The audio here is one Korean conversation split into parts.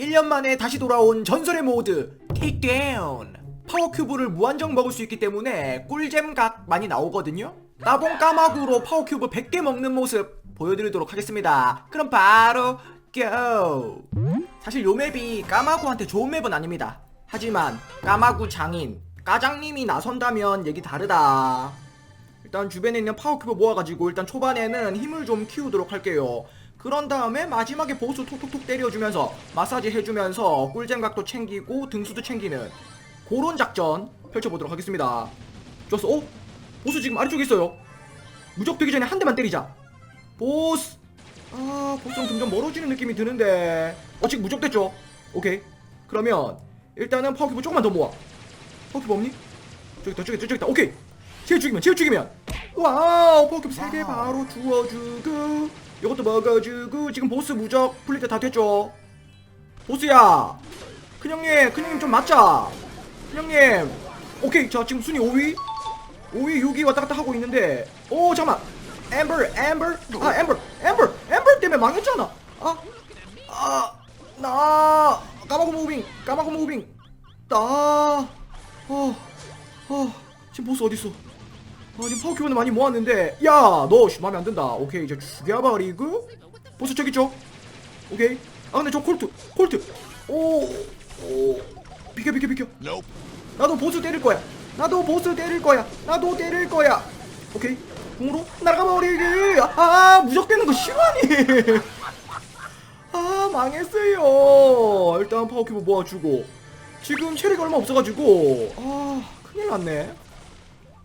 1년 만에 다시 돌아온 전설의 모드 테이크다운 파워 큐브를 무한정 먹을 수 있기 때문에 꿀잼 각 많이 나오거든요. 따봉 까마구로 파워 큐브 100개 먹는 모습 보여드리도록 하겠습니다. 그럼 바로 고! 사실 요 맵이 까마구한테 좋은 맵은 아닙니다. 하지만 까마구 장인 까장님이 나선다면 얘기 다르다. 일단 주변에 있는 파워큐브 모아가지고 일단 초반에는 힘을 좀 키우도록 할게요. 그런 다음에 마지막에 보스 톡톡톡 때려주면서 마사지 해주면서 꿀잼 각도 챙기고 등수도 챙기는 그런 작전 펼쳐보도록 하겠습니다. 좋았어. 어? 보스 지금 아래쪽에 있어요. 무적되기 전에 한 대만 때리자. 보스. 아, 보스랑 점점 멀어지는 느낌이 드는데. 어, 지금 무적됐죠? 오케이. 그러면 일단은 파워큐브 조금만 더 모아. 파워큐브 없니? 저기 있다, 저기 있다, 저기 있다. 오케이. 쟤 죽이면, 쟤 죽이면. 와우, 파워큐브 3개 바로 주워주고. 이것도 먹어주고. 지금 보스 무적 풀릴 때 다 됐죠? 보스야. 큰형님, 큰형님 좀 맞자. 큰형님. 오케이, 자, 지금 순위 5위. 5위, 6위 왔다 갔다 하고 있는데. 오, 잠깐만. 엠버, 엠버. 아, 엠버, 엠버. 엠버 때문에 망했잖아. 아, 아, 나. 까마고 무빙, 까마고 무빙. 나. 어, 어, 지금 보스 어딨어? 아, 지금 파워큐브는 많이 모았는데, 야, 너 씨, 마음에 안 든다. 오케이, 이제 죽여버리고. 보스 저기 있죠? 오케이. 아, 근데 저 콜트, 콜트. 오, 오. 비켜, 비켜, 비켜. 나도 보스 때릴 거야. 나도 보스 때릴 거야. 나도 때릴 거야. 오케이. 궁으로 날아가버리기. 아, 무적되는 거 싫어하니? 아, 망했어요. 일단 파워큐브 모아주고. 지금 체력이 얼마 없어가지고. 아, 큰일 났네.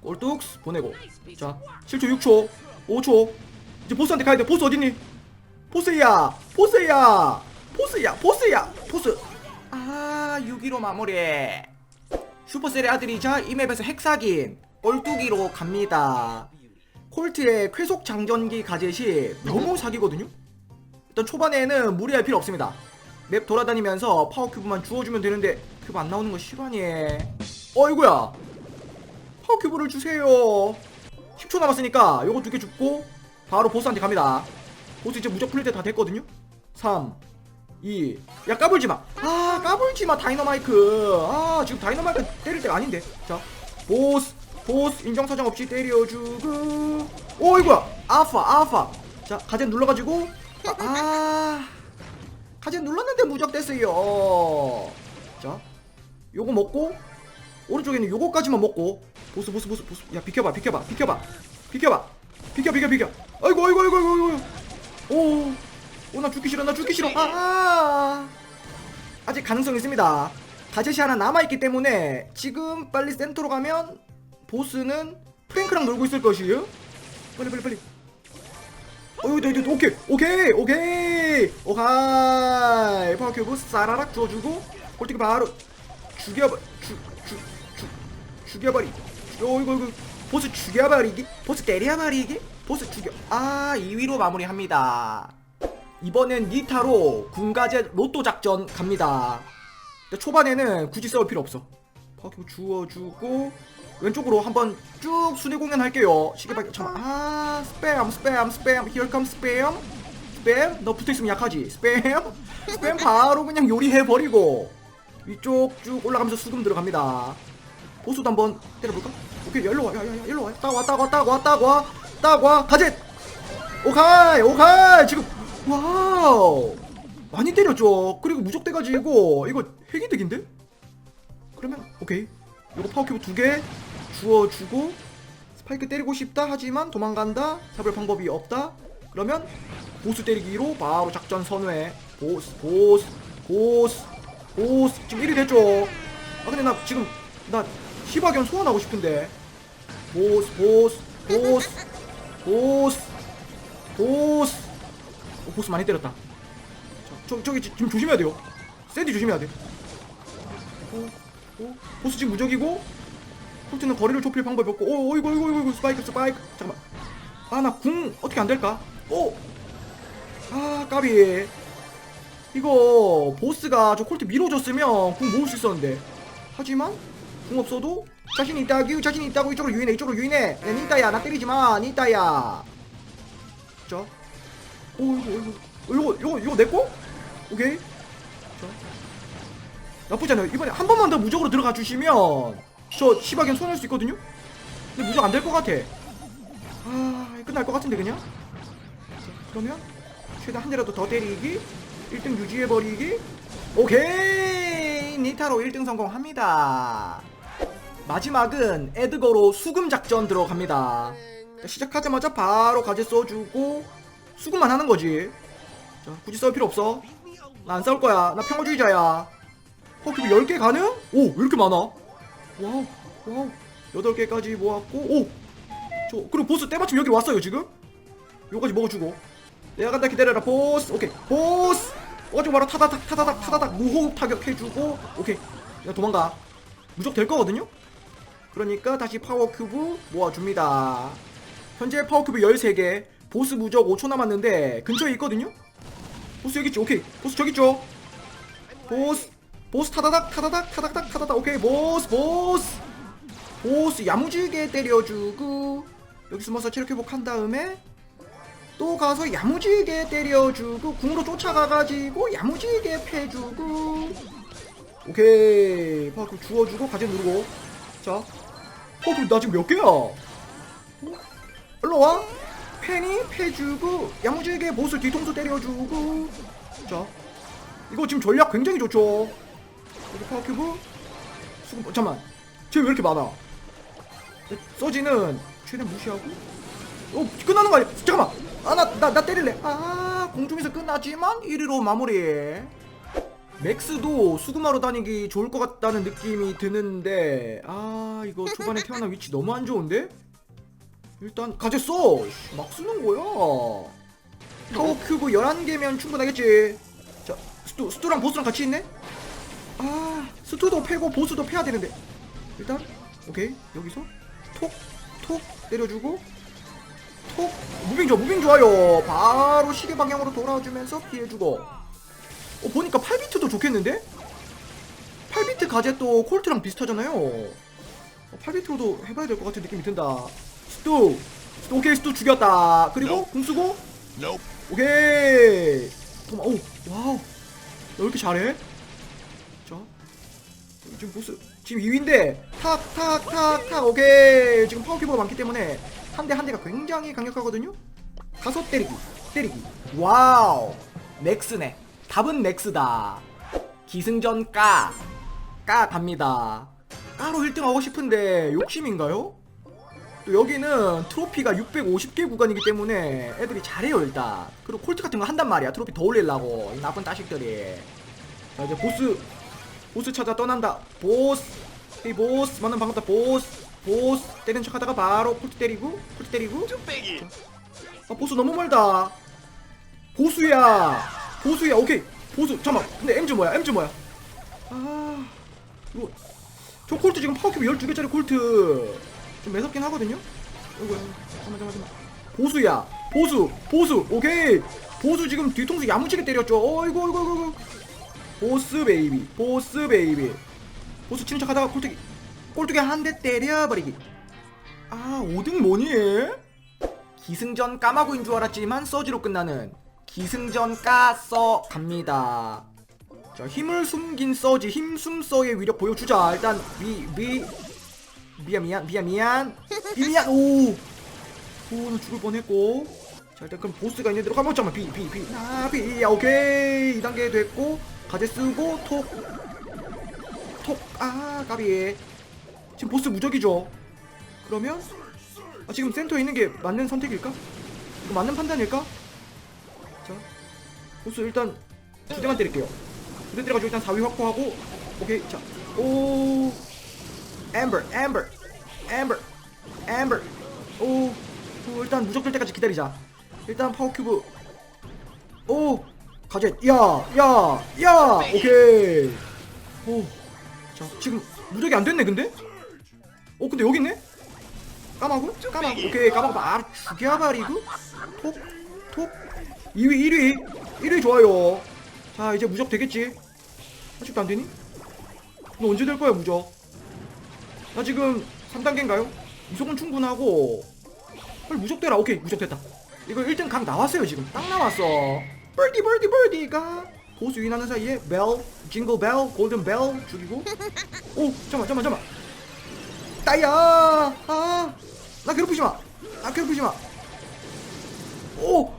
꼴뚝스 보내고. 자, 7초, 6초, 5초. 이제 보스한테 가야 돼. 보스 어딨니? 보스야! 보스야! 보스야! 보스야! 보스! 아, 6위로 마무리. 슈퍼셀의 아들이자 이 맵에서 핵사긴 꼴뚜기로 갑니다. 콜트의 쾌속 장전기 가젯이 너무 사기거든요? 일단 초반에는 무리할 필요 없습니다. 맵 돌아다니면서 파워큐브만 주워주면 되는데 큐브 안 나오는 거 실화니? 어이구야! 파워큐브를 주세요. 10초 남았으니까 요거 두개 줍고 바로 보스한테 갑니다. 보스 이제 무적 풀릴 때 다 됐거든요? 3, 2, 야 까불지 마. 아 까불지 마 다이너마이크. 아 지금 다이너마이크 때릴 때가 아닌데. 자 보스 보스 인정사정 없이 때려주고. 오 이거야 아파 아파. 자 가젠 눌러가지고 아 가젠 눌렀는데 무적 됐어요. 자 요거 먹고 오른쪽에는 요거까지만 먹고 보스 보스 보스 보스 야 비켜봐 비켜봐 비켜봐 비켜봐 비켜 비켜 비켜 아이고 아이고 아이고 아이고 아이고 오 오, 나 죽기 싫어, 나 죽기 싫어. 아, 아직 가능성 있습니다. 가젯이 하나 남아있기 때문에 지금 빨리 센터로 가면 보스는 프랭크랑 놀고 있을 것이에요. 빨리, 빨리, 빨리. 어, 여기, 여기, 여기, 오케이, 오케이, 오케이. 오하이. 파워큐브 싸라락 주워주고, 꼴뚜기 바로 죽여버, 죽, 죽, 죽, 죽여버리. 어, 이거, 이거. 보스 죽여버리기? 보스 때려버리기? 보스 죽여. 아, 2위로 마무리합니다. 이번엔 니타로 군가제 로또 작전 갑니다. 근데 초반에는 굳이 싸울 필요 없어. 파워큐브 주워주고 왼쪽으로 한번 쭉 순위 공연 할게요. 시계밖에 잠깐 아 스팸 스팸 스팸 comes 스팸 스팸 너 붙어있으면 약하지 스팸 스팸 바로 그냥 요리해 버리고 위쪽 쭉 올라가면서 수금 들어갑니다. 보수도 한번 때려볼까? 오케이 일로 와 야야야 일로 와. 따고 와 따고 와 따고 와 따고 와 따고 와. 가젯 오카이 오카이! 지금 와우! 많이 때렸죠? 그리고 무적 돼가지고 이거 핵이득인데? 그러면 오케이. 이거 파워큐브 두 개 주워주고 스파이크 때리고 싶다 하지만 도망간다? 잡을 방법이 없다? 그러면 보스 때리기로 바로 작전 선회. 보스 보스 보스 보스. 지금 1위 됐죠? 아 근데 나 지금 나 희박연 소환하고 싶은데 보스 보스 보스 보스 보스 어, 보스 많이 때렸다. 저, 저, 저기 지- 지금 조심해야 돼요. 샌디 조심해야 돼. 오, 오, 보스 지금 무적이고, 콜트는 거리를 좁힐 방법이 없고, 오, 오, 이거, 이거, 이거, 스파이크, 스파이크. 잠깐만. 아, 나 궁 어떻게 안 될까? 오! 아, 까비. 이거, 보스가 저 콜트 밀어줬으면 궁 모을 수 있었는데. 하지만, 궁 없어도, 자신 있다규, 자신 있다고 이쪽으로 유인해, 이쪽으로 유인해. 야, 니따야, 나 때리지 마, 니따야. 자, 오 이거 이거 이거 이거 이거 내 거? 오케이. 자. 나쁘지 않아요. 이번에 한 번만 더 무적으로 들어가 주시면 저 시바견 손할 수 있거든요? 근데 무적 안 될 것 같아. 아 끝날 것 같은데 그냥? 자, 그러면 최대 한 대라도 더 때리기 1등 유지해버리기. 오케이! 니타로 1등 성공합니다 마지막은 에드거로 수금 작전 들어갑니다. 자, 시작하자마자 바로 가제 써주고 수금만 하는 거지. 자 굳이 싸울 필요 없어. 나 안 싸울 거야. 나 평화주의자야. 어 그럼 10개 가능? 오 왜 이렇게 많아? 와우 와우. 8개까지 모았고 오 저 그리고 보스 때마침 여기 왔어요 지금? 요까지 먹어주고. 내가 간다 기다려라 보스. 오케이 보스. 어가지고 바로 타다닥 타다닥 타다닥 무호흡 타격해주고. 오케이 야 도망가. 무적 될 거거든요 그러니까 다시 파워 큐브 모아줍니다. 현재 파워 큐브 13개 보스 무적 5초 남았는데 근처에 있거든요? 보스 여기 있지 오케이. 보스 저기 있죠? 보스 보스 타다닥 타다닥 타다닥 타다닥. 오케이. 보스 보스. 보스 야무지게 때려주고 여기 숨어서 체력 회복한 다음에 또 가서 야무지게 때려주고 궁으로 쫓아가가지고 야무지게 패주고. 오케이. 파워클 주워주고 가제 누르고. 자 파워클 나 지금 몇 개야? 어? 일로와. 패니 패주고 야무지게 보스 뒤통수 때려주고. 자 이거 지금 전략 굉장히 좋죠? 여기 파워큐브 수금 어, 잠만. 쟤왜 이렇게 많아? 서지는 최대한 무시하고. 어 끝나는 거 아니야? 잠깐만. 아나나나 때릴래. 아 공중에서 끝나지만 1위로 마무리 맥스도 수금하러 다니기 좋을 것 같다는 느낌이 드는데 아 이거 초반에 태어난 위치 너무 안 좋은데? 일단 가졌어! 씨, 막 쓰는 거야! 파워 큐브 11개면 충분하겠지. 자 스투 스투랑 보스랑 같이 있네? 아 스투도 패고 보스도 패야 되는데. 일단 오케이. 여기서 톡 톡 때려주고 톡. 무빙 좋아 무빙 좋아요. 바로 시계 방향으로 돌아주면서 피해주고 어 보니까 8비트도 좋겠는데? 8비트 가제 또 콜트랑 비슷하잖아요. 어, 8비트로도 해봐야 될 것 같은 느낌이 든다. 스투 스투 오케이 스투 죽였다. 그리고 궁 쓰고? Nope. 오케이. 잠깐만 오 와우. 너왜 이렇게 잘해? 자 지금 보스 지금 2위인데 탁 탁 탁 탁 오케이. 지금 파워 큐브가 많기 때문에 한 대 한 대가 굉장히 강력하거든요? 가서 때리기 때리기. 와우. 맥스네 답은 맥스다. 기승전 까. 까 갑니다. 까로 1등 하고 싶은데 욕심인가요? 또 여기는 트로피가 650개 구간이기 때문에 애들이 잘해요 일단. 그리고 콜트 같은 거 한단 말이야. 트로피 더 올리려고. 이 나쁜 자식들이. 자 이제 보스. 보스 찾아 떠난다. 보스. 이 보스. 만난 반갑다. 보스. 보스. 때리는 척 하다가 바로 콜트 때리고 콜트 때리고. 아 보스 너무 멀다. 보수야 보수야 오케이. 보수 잠깐만. 근데 엠즈 뭐야? 엠즈 뭐야? 아. 이거 저 콜트 지금 파워큐브 12개짜리 콜트 좀 매섭긴 하거든요? 이거 잠깐만 잠깐만 보수야. 보수 보수. 오케이. 보수 지금 뒤통수 야무지게 때렸죠. 어이구 어이구 어이구 어이구. 보스 베이비 보스 베이비. 보스 치는 척 하다가 콜트기 꼴뚜기 한 대 때려버리기. 아 5등 뭐니? 기승전 까마고인 줄 알았지만 서지로 끝나는 기승전 까서 갑니다. 자 힘을 숨긴 서지 힘숨서의 위력 보여주자. 일단 미미 미안 미안 미안 미안 미 미안 오오나 죽을 뻔했고 자 일단 그럼 보스가 있는 대로 가면 잠깐만 비비비아비 야 오케이 2단계 됐고 가제 쓰고 톡톡아 까비 지금 보스 무적이죠. 그러면 아, 지금 센터에 있는 게 맞는 선택일까? 맞는 판단일까? 자, 보스 일단 두 대만 때릴게요. 두 대 때려가지고 일단 4위 확보하고, 오케이, 자, 오, 엠버, 엠버, 엠버, 엠버, 오, 오, 일단 무적될 때까지 기다리자. 일단 파워 큐브, 오, 가제, 야, 야, 야, 오케이, 오, 자, 지금 무적이 안 됐네, 근데? 어, 근데 여기 있네? 까마고? 까마고? 오케이 까마고 바로 죽여버리고 톡톡 2위 1위. 1위 좋아요. 자 이제 무적 되겠지? 아직도 안되니? 너 언제 될 거야 무적? 나 지금 3단계인가요? 무적은 충분하고. 빨리 무적 되라. 오케이 무적 됐다. 이거 1등 각 나왔어요 지금. 딱 나왔어. 벌디 벌디 벌디가 보스 유인하는 사이에 벨, 징글 벨, 골든 벨 죽이고. 오 잠만 잠만 잠만. 따야! 아나 괴롭히지 마 나 괴롭히지 마 오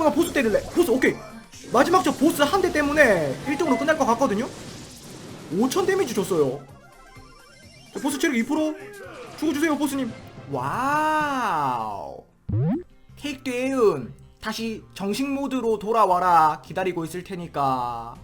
오오나 보스 때릴래. 보스 오케이. 마지막 저 보스 한 대 때문에 1등으로 끝날 것 같거든요? 5000 데미지 줬어요. 자, 보스 체력 2% 죽어주세요 보스님. 와우. 테이크다운 다시 정식 모드로 돌아와라 기다리고 있을 테니까